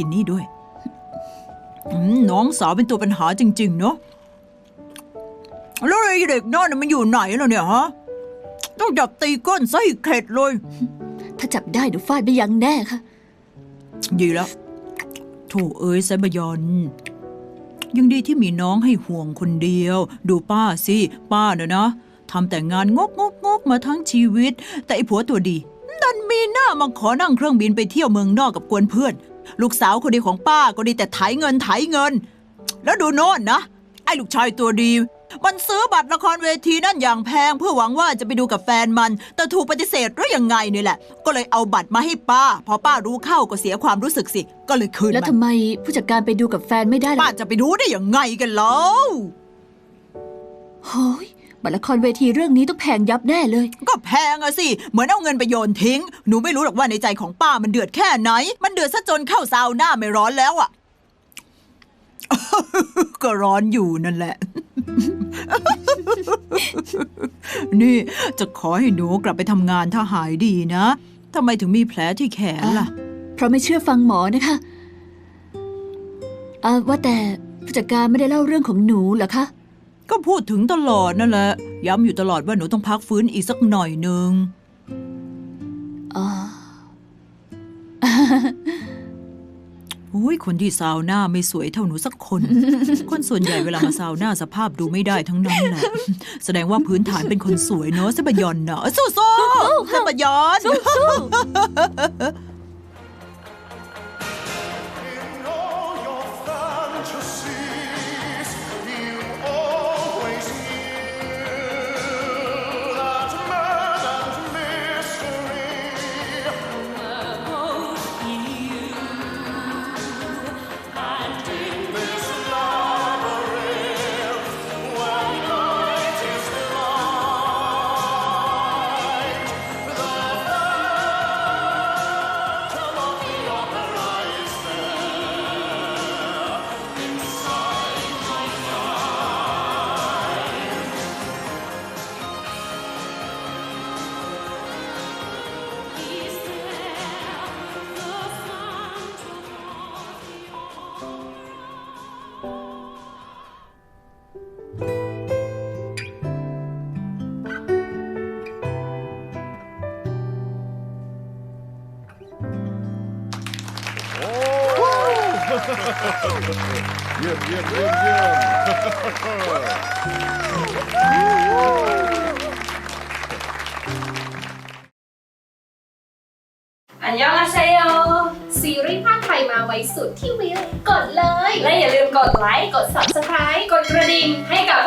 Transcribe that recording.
กินนี่ด้วยอืมน้องสาวเป็นตัวปัญหาจริง ๆ เนาะแล้วไอ้เด็กนั่นน่ะมันอยู่ไหนล่ะเนี่ยฮะ ต้องจับตีก้นซะให้เข็ดเลย ถ้าจับได้เดี๋ยวฟาดไม่ยั้งแน่ค่ะ ดีแล้วโถเอ้ยไซบยอน ยังดีที่มีน้องให้ห่วงคนเดียว ดูป้าสิ ป้าเนอะนะทำแต่งานงกงกงกมาทั้งชีวิต แต่ไอ้ผัวตัวดี ดันมีหน้ามาขอนั่งเครื่องบินไปเที่ยวเมืองนอกกับกวนเพื่อน ลูกสาวคนดีของป้าก็ดีแต่ไถเงินไถเงิน แล้วดูโน่นนะ ไอ้ลูกชายตัวดี มันซื้อบัตรละครเวทีนั่นอย่างแพงเพื่อหวังว่าจะไปดูกับแฟนมัน แต่ถูกปฏิเสธหรือยังไงนี่แหละ ก็เลยเอาบัตรมาให้ป้า พอป้ารู้เข้าก็เสียความรู้สึกสิ ก็เลยคืนแล้วมัทำนไมผู้จัดการไปดูกับแฟนไม่ได้ป้าล่ะจะไปรู้ได้ยังไงกันแล้วโอ้ย บัตรละครเวทีเรื่องนี้ต้องแพงยับแน่เลย ก็แพงอะสิ เหมือนเอาเงินไปโยนทิ้ง หนูไม่รู้หรอกว่าในใจของป้ามันเดือดแค่ไหน มันเดือดซะจนเข้าซาวน่าไม่ร้อนแล้วอะก็ร้อนอยู่นั่นแหละ นี่จะขอให้หนูกลับไปทำงานถ้าหายดีนะทำไมถึงมีแผลที่แขนล่ะ เพราะไม่เชื่อฟังหมอนะคะอ่าว่าแต่ผู้จัดการไม่ได้เล่าเรื่องของหนูเหรอคะ ก็พูดถึงตลอดนั่นแหละ ย้ำอยู่ตลอดว่าหนูต้องพักฟื้นอีกสักหน่อยหนึ่งอ๋อโอ้ยคนที่ซาวน่าไม่สวยเท่าหนูสักคน คนส่วนใหญ่เวลามาซาวน่าสภาพดูไม่ได้ทั้งนั้นแหละ แสดงว่าพื้นฐานเป็นคนสวยเนอะเซบยอนเนอะสู้ๆเซบยอน Jem, jem, jem, jem. อันยองอาเซโยซีรีส์ภาคไทยมาไว้สุดที่วิว กดเลย และอย่าลืมกดไลค์ กด subscribe กดกระดิ่งให้กับ